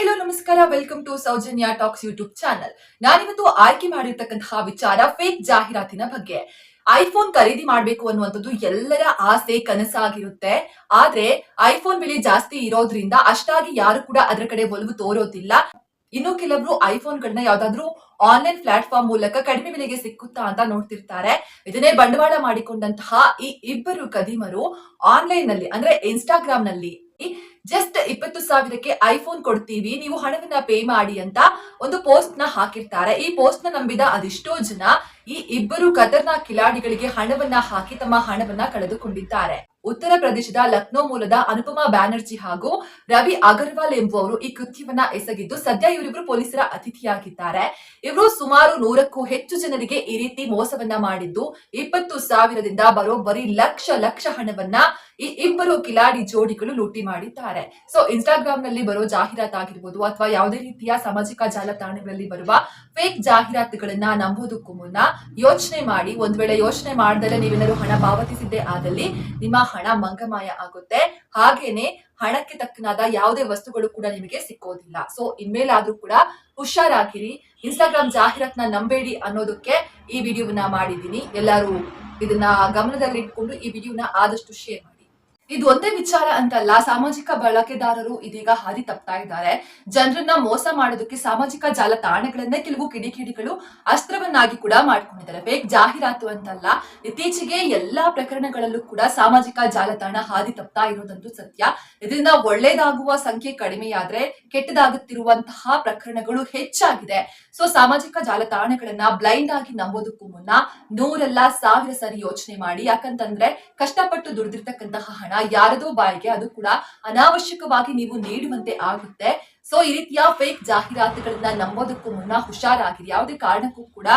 Hello, ನಮಸ್ಕಾರ. Welcome to Soujanya talks YouTube channel. ನಾನಿವತ್ತು ಆಯ್ಕೆ ಮಾಡಿರ್ತಕ್ಕಂತಹ ವಿಚಾರ ಫೇಕ್ ಜಾಹೀರಾತಿನ ಬಗ್ಗೆ. ಐಫೋನ್ ಖರೀದಿ ಮಾಡಬೇಕು ಅನ್ನುವಂಥದ್ದು ಎಲ್ಲರ ಆಸೆ, ಕನಸಾಗಿರುತ್ತೆ. ಆದ್ರೆ ಐಫೋನ್ ಬೆಲೆ ಜಾಸ್ತಿ ಇರೋದ್ರಿಂದ ಅಷ್ಟಾಗಿ ಯಾರು ಕೂಡ ಅದರ ಕಡೆ ಒಲವು ತೋರೋದಿಲ್ಲ. ಇನ್ನು ಕೆಲವರು ಐಫೋನ್ಗಳನ್ನ ಯಾವ್ದಾದ್ರು ಆನ್ಲೈನ್ ಪ್ಲಾಟ್ಫಾರ್ಮ್ ಮೂಲಕ ಕಡಿಮೆ ಬೆಲೆಗೆ ಸಿಕ್ಕುತ್ತಾ ಅಂತ ನೋಡ್ತಿರ್ತಾರೆ. ಇದನ್ನೇ ಬಂಡವಾಳ ಮಾಡಿಕೊಂಡಂತಹ ಈ ಇಬ್ಬರು ಕದಿಮರು ಆನ್ಲೈನ್ನಲ್ಲಿ ಅಂದ್ರೆ ಇನ್ಸ್ಟಾಗ್ರಾಮ್ನಲ್ಲಿ ಜಸ್ಟ್ ಇಪ್ಪತ್ತು ಸಾವಿರಕ್ಕೆ ಐಫೋನ್ ಕೊಡ್ತೀವಿ, ನೀವು ಹಣವನ್ನ ಪೇ ಮಾಡಿ ಅಂತ ಒಂದು ಪೋಸ್ಟ್ನ ಹಾಕಿರ್ತಾರೆ. ಈ ಪೋಸ್ಟ್ನ ನಂಬಿದ ಅದೆಷ್ಟೋ ಜನ ಈ ಇಬ್ಬರು ಖತರ್ನಾಕ್ ಕಿಲಾಡಿಗಳಿಗೆ ಹಣವನ್ನ ಹಾಕಿ ತಮ್ಮ ಹಣವನ್ನ ಕಳೆದುಕೊಂಡಿದ್ದಾರೆ. ಉತ್ತರ ಪ್ರದೇಶದ ಲಕ್ನೋ ಮೂಲದ ಅನುಪಮಾ ಬ್ಯಾನರ್ಜಿ ಹಾಗೂ ರವಿ ಅಗರ್ವಾಲ್ ಎಂಬುವವರು ಈ ಕೃತ್ಯವನ್ನ ಎಸಗಿದ್ದು ಸದ್ಯ ಇವರಿಬ್ರು ಪೊಲೀಸರ ಅತಿಥಿಯಾಗಿದ್ದಾರೆ. ಇವರು ಸುಮಾರು ನೂರಕ್ಕೂ ಹೆಚ್ಚು ಜನರಿಗೆ ಈ ರೀತಿ ಮೋಸವನ್ನ ಮಾಡಿದ್ದು, ಇಪ್ಪತ್ತು ಸಾವಿರದಿಂದ ಬರೋಬ್ಬರಿ ಲಕ್ಷ ಲಕ್ಷ ಹಣವನ್ನ ಈ ಇಬ್ಬರು ಕಿಲಾಡಿ ಜೋಡಿಗಳು ಲೂಟಿ ಮಾಡಿದ್ದಾರೆ. ಸೊ ಇನ್ಸ್ಟಾಗ್ರಾಮ್ನಲ್ಲಿ ಬರೋ ಜಾಹೀರಾತ್ ಆಗಿರ್ಬೋದು ಅಥವಾ ಯಾವುದೇ ರೀತಿಯ ಸಾಮಾಜಿಕ ಜಾಲತಾಣಗಳಲ್ಲಿ ಬರುವ ಫೇಕ್ ಜಾಹೀರಾತುಗಳನ್ನ ನಂಬುವುದಕ್ಕೂ ಮುನ್ನ ಯೋಚನೆ ಮಾಡಿ, ಒಂದ್ ವೇಳೆ ಯೋಚನೆ ಮಾಡ್ದಲೆ ನೀವೇನಾದ್ರು ಹಣ ಪಾವತಿಸಿದ್ದೆ ಆದಲ್ಲಿ ನಿಮ್ಮ ಹಣ ಮಂಗಮಾಯ ಆಗುತ್ತೆ. ಹಾಗೇನೆ ಹಣಕ್ಕೆ ತಕ್ಕನಾದ ಯಾವುದೇ ವಸ್ತುಗಳು ಕೂಡ ನಿಮಗೆ ಸಿಕ್ಕೋದಿಲ್ಲ. ಸೊ ಇನ್ಮೇಲಾದ್ರೂ ಕೂಡ ಹುಷಾರಾಗಿರಿ. ಇನ್ಸ್ಟಾಗ್ರಾಮ್ ಜಾಹೀರಾತ್ನ ನಂಬೇಡಿ ಅನ್ನೋದಕ್ಕೆ ಈ ವಿಡಿಯೋವನ್ನ ಮಾಡಿದ್ದೀನಿ. ಎಲ್ಲರೂ ಇದನ್ನ ಗಮನದಲ್ಲಿಟ್ಕೊಂಡು ಈ ವಿಡಿಯೋನ ಆದಷ್ಟು ಶೇರ್ ಇದು ಒಂದೇ ವಿಚಾರ ಅಂತಲ್ಲ, ಸಾಮಾಜಿಕ ಬಳಕೆದಾರರು ಇದೀಗ ಹಾದಿ ತಪ್ತಾ ಇದ್ದಾರೆ. ಜನರನ್ನ ಮೋಸ ಮಾಡೋದಕ್ಕೆ ಸಾಮಾಜಿಕ ಜಾಲತಾಣಗಳನ್ನೇ ಕೆಲವು ಕಿಡಿಕಿಡಿಗಳು ಅಸ್ತ್ರವನ್ನಾಗಿ ಕೂಡ ಮಾಡ್ಕೊಂಡಿದ್ದಾರೆ. ಬೇಗ ಜಾಹೀರಾತು ಅಂತಲ್ಲ, ಇತ್ತೀಚೆಗೆ ಎಲ್ಲಾ ಪ್ರಕರಣಗಳಲ್ಲೂ ಕೂಡ ಸಾಮಾಜಿಕ ಜಾಲತಾಣ ಹಾದಿ ತಪ್ತಾ ಇರೋದಂತೂ ಸತ್ಯ. ಇದರಿಂದ ಒಳ್ಳೇದಾಗುವ ಸಂಖ್ಯೆ ಕಡಿಮೆಯಾದ್ರೆ ಕೆಟ್ಟದಾಗುತ್ತಿರುವಂತಹ ಪ್ರಕರಣಗಳು ಹೆಚ್ಚಾಗಿದೆ. ಸೊ ಸಾಮಾಜಿಕ ಜಾಲತಾಣಗಳನ್ನ ಬ್ಲೈಂಡ್ ಆಗಿ ನಂಬೋದಕ್ಕೂ ಮುನ್ನ ನೂರೆಲ್ಲ ಸಾವಿರ ಸರಿ ಯೋಚನೆ ಮಾಡಿ. ಯಾಕಂತಂದ್ರೆ ಕಷ್ಟಪಟ್ಟು ದುಡಿದಿರ್ತಕ್ಕಂತಹ ಹಣ ಯಾರದೋ ಬಾಯಿಗೆ ಅದು ಕೂಡ ಅನಾವಶ್ಯಕವಾಗಿ ನೀವು ನೀಡುವಂತೆ ಆಗುತ್ತೆ. ಸೊ ಈ ರೀತಿಯ ಫೇಕ್ ಜಾಹೀರಾತುಗಳನ್ನ ನಂಬೋದಕ್ಕೂ ಮುನ್ನ ಹುಷಾರಾಗಿರಿ. ಯಾವುದೇ ಕಾರಣಕ್ಕೂ ಕೂಡ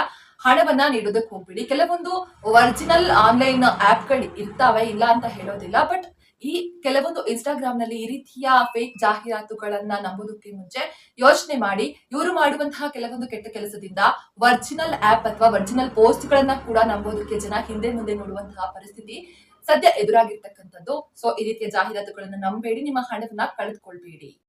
ಹಣವನ್ನ ನೀಡೋದಕ್ಕೆ ಹೋಗ್ಬೇಡಿ. ಕೆಲವೊಂದು ಒರಿಜಿನಲ್ ಆನ್ಲೈನ್ ಆಪ್ಗಳು ಇರ್ತಾವೆ, ಇಲ್ಲ ಅಂತ ಹೇಳೋದಿಲ್ಲ. ಬಟ್ ಈ ಕೆಲವೊಂದು ಇನ್ಸ್ಟಾಗ್ರಾಮ್ನಲ್ಲಿ ಈ ರೀತಿಯ ಫೇಕ್ ಜಾಹೀರಾತುಗಳನ್ನ ನಂಬೋದಕ್ಕೆ ಮುಂಚೆ ಯೋಚನೆ ಮಾಡಿ, ಇವರು ಮಾಡುವಂತಹ ಕೆಲವೊಂದು ಕೆಟ್ಟ ಕೆಲಸದಿಂದ ಒರಿಜಿನಲ್ ಆಪ್ ಅಥವಾ ಒರಿಜಿನಲ್ ಪೋಸ್ಟ್ ಗಳನ್ನ ಕೂಡ ನಂಬೋದಕ್ಕೆ ಜನ ಹಿಂದೆ ಮುಂದೆ ನೋಡುವಂತಹ ಪರಿಸ್ಥಿತಿ ಸದ್ಯ ಎದುರಾಗಿರ್ತಕ್ಕಂಥದ್ದು. ಸೊ ಈ ರೀತಿಯ ಜಾಹೀರಾತುಗಳನ್ನ ನಂಬೇಡಿ. ನಿಮ್ಮ ಹಣವನ್ನ ಕಳೆದುಕೊಳ್ಬೇಡಿ.